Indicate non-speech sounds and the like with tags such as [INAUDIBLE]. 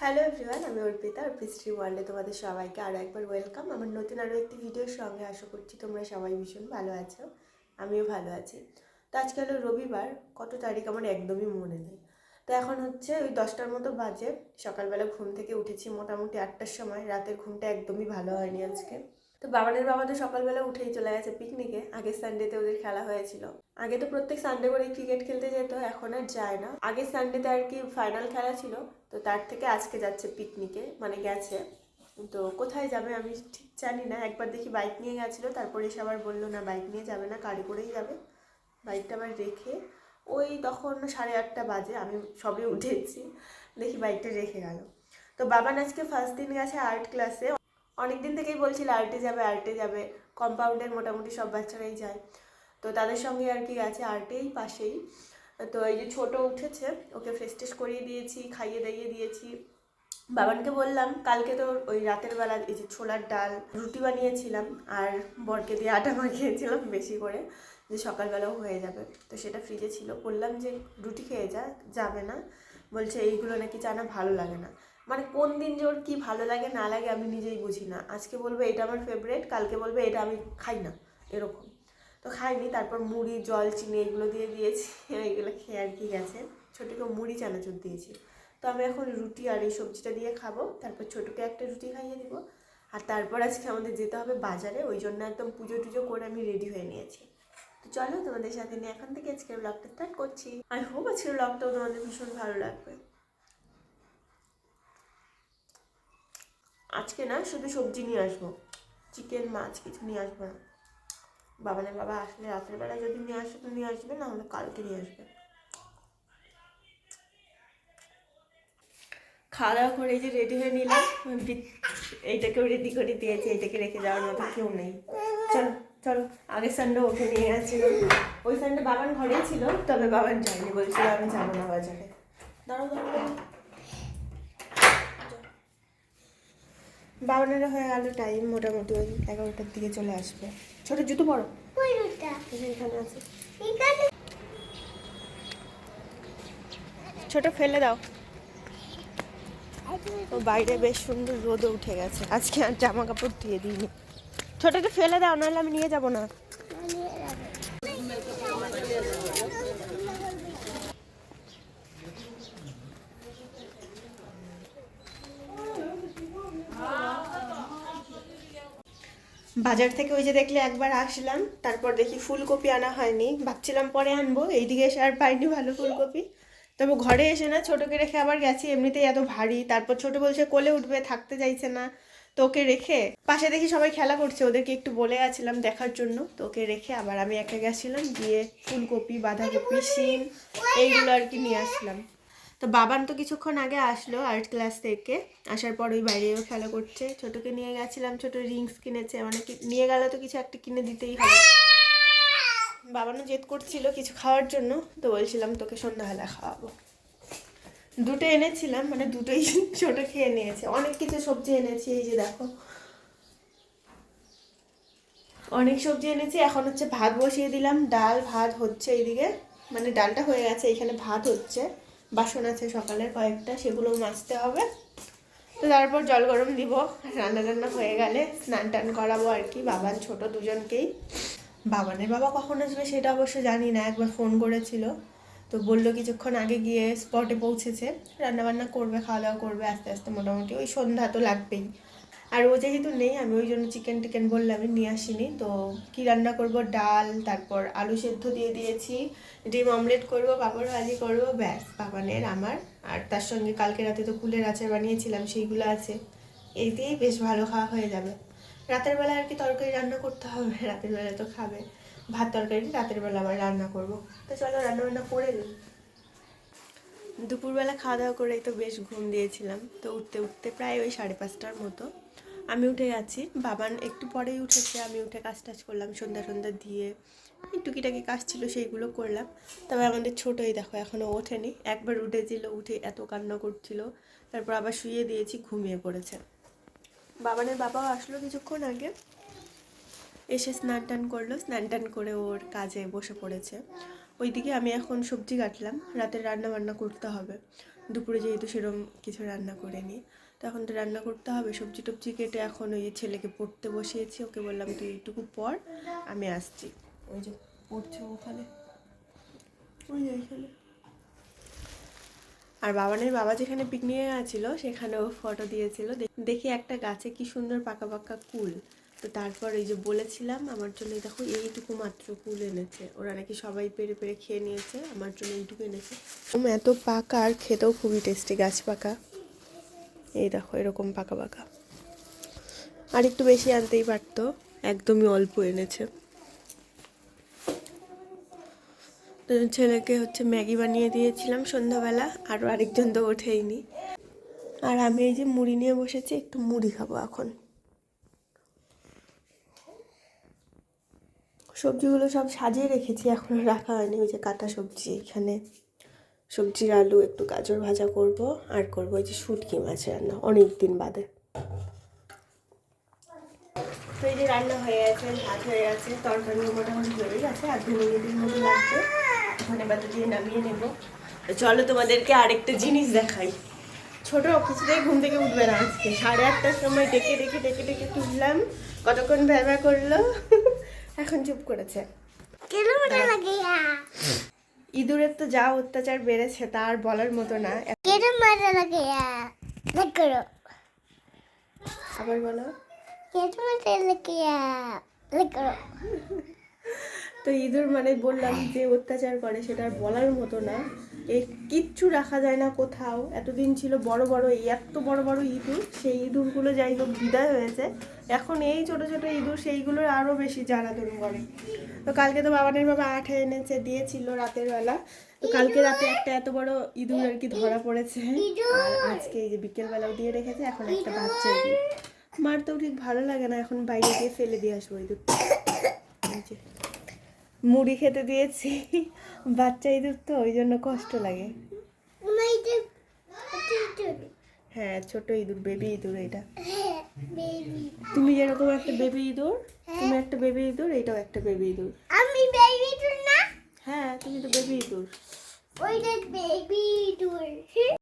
Hello everyone আমি অর্পিতা, অর্পিশ্রী ওয়ার্ল্ডে তোমাদের সবাইকে আরও একবার ওয়েলকাম আমার নতুন আরও একটি ভিডিওর সঙ্গে আশা করছি তোমরা সবাই ভীষণ ভালো আছো, আমিও ভালো আছি। তো আজকে হলো রবিবার, কত তারিখ আমার একদমই মনে নেই। তো এখন হচ্ছে ওই দশটার মতো বাজে, সকালবেলা ঘুম থেকে উঠেছি মোটামুটি আটটার সময়, রাতের ঘুমটা একদমই ভালো হয়নি আজকে। তো বাবানের বাবা তো সকালবেলা উঠেই চলে গেছে পিকনিকে আগের সানডেতে ওদের খেলা হয়েছিল। আগে তো প্রত্যেক সানডে করে ক্রিকেট খেলতে যেত, এখন আর যায় না। আগের সানডেতে আর কি ফাইনাল খেলা ছিল, তো তার থেকে আজকে যাচ্ছে পিকনিকে মানে গেছে। তো কোথায় যাবে আমি ঠিক জানি না। একবার দেখি বাইক নিয়ে গেছিল, তারপরে এসে আবার বলল, না বাইক নিয়ে যাবে না, গাড়ি করেই যাবে। বাইকটা আবার রেখে, ওই তখন সাড়ে আটটা বাজে, আমি সবে উঠেছি। দেখি বাইকটা রেখে গেল। তো বাবান আজকে ফার্স্ট দিন গেছে আর্ট ক্লাসে অনেক দিন থেকেই বলছিল আর্টে যাবে আর্টে যাবে। কম্পাউন্ডের মোটামুটি সব বাচ্চারাই যায়। তো তাদের সঙ্গে আর কি আছে, আর্টেই পাশেই। তো এই যে ছোট উঠেছে, ওকে ফ্রেশ টেস্ট করিয়ে দিয়েছি, খাইয়ে দাইয়ে দিয়েছি। বাবানকে বললাম, কালকে তো ওই রাতের বেলা এই যে ছোলার ডাল, রুটি বানিয়েছিলাম, আর বরকে দিয়ে আটা মাখিয়েছিলাম বেশি করে, যে সকালবেলাও হয়ে যাবে। তো সেটা ফ্রিজে ছিল। বললাম যে, রুটি খেয়ে যা, যাবে না। বলছে, এইগুলো নাকি চানা ভালো লাগে না। মানে কোন দিন যে ওর কী ভালো লাগে, না লাগে আমি নিজেই বুঝি না। আজকে বলবে এটা আমার ফেভারেট কালকে বলবে এটা আমি খাই না, এরকম। তো খাইনি, তারপর মুড়ি, জল, চিনি এগুলো দিয়ে দিয়েছি, [LAUGHS] এগুলো খেয়ে আর কি গেছে। ছোটোকে মুড়ি চানাচুর দিয়েছি। তো আমি এখন রুটি আর এই সবজিটা দিয়ে খাব, তারপর ছোটোকে একটা রুটি খাইয়ে দিব। আর তারপর আজকে আমাদের যেতে হবে বাজারে, ওই জন্য একদম পুজো টুজো করে আমি রেডি হয়ে নিয়েছি। তো চলো তোমাদের সাথে নিয়ে এখন থেকে আজকের ব্লগটা স্টার্ট করছি। আই হোপ আজকের ব্লগটাও তোমাদের ভীষণ ভালো লাগবে। আজকে না শুধু সবজি নিয়ে আসব। চিকেন, মাছ কিছু নিয়ে আসব না। বাবানের বাবা আসলে রাতের বেলা যদি নিয়ে আসে তো নিয়ে আসবে, না হলে কালকে নিয়ে আসবে। খাওয়া দাওয়া করে যে রেডি হয়ে নিলাম। এইটাকেও রেডি করে দিয়েছি, এইটাকে রেখে যাওয়ার মতো কেউ নেই। চলো চলো আগের সানডে ওকে নিয়ে গেছিল ওই সানডে বাবান ঘরেই ছিল, তবে বাবান যায়নি, বলছিল আমি যাব না বাজারে। দাঁড়াও দাঁড়াও। বাবানের হয়ে গেল টাইম মোটামুটি ওই এগারোটার দিকে চলে আসবে। ছোট জুতো পরো। এই এখানে আছে। ছোট ফেলে দাও। ও বাইরে বেশ সুন্দর রোদও উঠে গেছে। আজকে আর জামা কাপড় ধুয়ে দিইনি। ছোটকে ফেলে দাও নাহলে আমি নিয়ে যাব না। বাজার থেকে ওই যে দেখলে একবার আসলাম, তারপর দেখি ফুলকপি আনা হয়নি। ভাবছিলাম পরে আনব, এইদিকে এসে আর পাইনি ভালো ফুলকপি। তবে ঘরে এসে না ছোটোকে রেখে আবার গেছি, এমনিতেই এত ভারী। তারপর ছোট বলছে, কোলে উঠবে, থাকতে চাইছে না। তো ওকে রেখে পাশে দেখি সবাই খেলা করছে, ওদেরকে একটু বলে গেছিলাম দেখার জন্য। তো ওকে রেখে আবার আমি একা গেছিলাম, গিয়ে ফুলকপি, বাঁধাকপি, শিম, এইগুলো আর কি নিয়ে আসলাম। তো বাবান তো কিছুক্ষণ আগে আসলো আর্ট ক্লাস থেকে। আসার পর ওই বাইরেও খেলা করছে। ছোটকে নিয়ে গেছিলাম, ছোট রিংস কিনেছে। মানে নিয়ে গেলে তো কিছু একটা কিনে দিতেই হবে। বাবানও জেদ করছিল কিছু খাওয়ার জন্য। তো বলছিলাম, তোকে সন্ধ্যাবেলা খাওয়াবো। দুটো এনেছিলাম মানে দুটোই [LAUGHS] ছোট খেয়ে নিয়েছে। অনেক কিছু সবজি এনেছি, এই যে দেখো। অনেক সবজি এনেছি। এখন হচ্ছে ভাত বসিয়ে দিলাম। ডাল, ভাত হচ্ছে এইদিকে। মানে ডালটা হয়ে গেছে, এখানে ভাত হচ্ছে। বাসন আছে সকালের কয়েকটা, সেগুলো মাজতে হবে। তো তারপর জল গরম দিব। রান্না টান্না হয়ে গেলে স্নান টান করাবো আর কি, বাবান ছোট দুজনকেই। বাবানের বাবা কখন আসবে সেটা অবশ্য জানি না, একবার ফোন করেছিল। তো বলল কিছুক্ষণ আগে গিয়ে স্পটে পৌঁছেছে। রান্নাবান্না করবে, খাওয়া দাওয়া করবে, আস্তে আস্তে মোটামুটি। ওই সন্ধ্যা তো লাগবেই। আর ও যেহেতু নেই, আমি ওই জন্য চিকেন টিকেন বললাম নিয়ে আসিনি। তো কি রান্না করব? ডাল, তারপর আলু সেদ্ধ দিয়ে দিয়েছি। ডিম অমলেট করব, পাঁপড় ভাজি করব, ব্যাস পাপানের আমার। আর তার সঙ্গে কালকে রাতে তো কুলের আচার বানিয়েছিলাম, সেইগুলো আছে। এই দিয়েই বেশ ভালো খাওয়া হয়ে যাবে। রাতের বেলা আর কি তরকারি রান্না করতে হবে, রাতের বেলা তো খাবে। ভাত তরকারি রাতের বেলা আবার রান্না করব। তো চলো রান্না বান্না করে নিই। দুপুরবেলা খাওয়া দাওয়া করেই তো বেশ ঘুম দিয়েছিলাম। তো উঠতে উঠতে প্রায় ওই সাড়ে পাঁচটার মতো। আমি উঠে গেছি। বাবান একটু পরেই উঠেছে, আমি উঠে কাজ টাজ করলাম, সন্ধ্যা সন্ধ্যা দিয়ে টুকিটাকি কাজ ছিল সেইগুলো করলাম। তবে আমাদের ছোটোই দেখো এখনও ওঠেনি। একবার উঠে উঠেছিল, উঠে এত কান্না করছিল। তারপর আবার শুয়ে দিয়েছি, ঘুমিয়ে পড়েছে। বাবানের বাবাও আসলো কিছুক্ষণ আগে। এসে স্নান টান করল, স্নান টান করে ওর কাজে বসে পড়েছে। ওইদিকে আমি এখন সবজি কাটলাম রাতে রান্না বান্না করতে হবে। দুপুরে যেহেতু সেরকম কিছু রান্না করে নিই তো এখন তো রান্না করতে হবে। সবজি টবজি কেটে এখন ওই ছেলেকে পড়তে বসিয়েছি। ওকে বললাম, তুই এইটুকু পর আমি আসছি। ওই যে পড়ছে ওখানে। ওই যে ওইখানে। আর বাবানের বাবা যেখানে পিকনিকে গেছিল সেখানেও ফটো দিয়েছিল। দেখ- একটা গাছে কি সুন্দর পাকা পাকা কুল। তো তারপর এই যে বলেছিলাম, আমার জন্য দেখো, এইটুকু মাত্র কুল এনেছে। ওরা নাকি সবাই পেরে পেরে খেয়ে নিয়েছে, আমার জন্য এইটুকু এনেছে। এত পাকা আর খেতেও খুবই টেস্টি গাছ পাকা। এই দেখো, এরকম পাকা পাকা। আর একটু বেশি আনতেই পারতো, একদমই অল্প এনেছে। ছেলেকে হচ্ছে ম্যাগি বানিয়ে দিয়েছিলাম সন্ধ্যাবেলা আরও আরেকজন তো ওঠেইনি। আর আমি এই যে মুড়ি নিয়ে বসেছি, একটু মুড়ি খাব এখন। সবজিগুলো সব সাজিয়ে রেখেছি এখনও রাখা হয়নি, ওই যে কাটা সবজি এখানে। সবজির আলু একটু গাজর ভাজা করব আর করব ওই যে শুটকি মাছ রান্না অনেক দিন বাদে। তো এই যে রান্না হয়ে গেছে ভাত হয়ে গেছে তরকারিও মোটামুটি হয়ে গেছে আর দু মিনিটের মতো লাগবে। ধনে পাতা দিয়ে নামিয়ে নেব। চলো তোমাদেরকে আরেকটা জিনিস দেখাই। ছোট কিছুতেই ঘুম থেকে উঠবে না আজকে। সাড়ে আটটার সময় ডেকে ডেকে ডেকে ডেকে তুললাম কতক্ষণ ভ্যাবা করল? [LAUGHS] এখন চুপ করেছে। কিলোমিটার লাগে ইঁদুরের তো যা অত্যাচার বেড়েছে তার বলার মতো না। আবার বলো। তো ইঁদুর মানে বললাম যে অত্যাচার করে সেটা আর বলার মতো না। এ কিচ্ছু রাখা যায় না কোথাও। এতদিন ছিল বড় বড় এই এত বড় বড় ইঁদুর সেই ইঁদুরগুলো যাই হোক বিদায় হয়েছে। এখন এই ছোট ছোট ইঁদুর সেইগুলোর আরও বেশি জ্বালাতন করে। তো কালকে তো বাবানের বাবা আঠে এনেছে দিয়েছিল রাতের বেলা। তো কালকে রাতে একটা এত বড় ইঁদুর আর কি ধরা পড়েছে। আর আজকে এই যে বিকেলবেলাও দিয়ে রেখেছে এখন একটা বাচ্চা ইঁদুর মার তো ঠিক ভালো লাগে না এখন বাইরে গিয়ে ফেলে দিয়ে আসব ইঁদুর মুড়ি খেতে দিয়েছি বাচ্চা ইঁদুর তো ওই জন্য কষ্ট লাগে। হ্যাঁ ছোট ইঁদুর বেবি ইঁদুর এটা। বেবি তুমি যেরকম একটা বেবি ইঁদুর তুমি একটা বেবি ইঁদুর এটাও একটা বেবি ইঁদুর। আমি বেবি ইঁদুর না। হ্যাঁ তুমি তো বেবি ইঁদুর। ওইটা বেবি টুর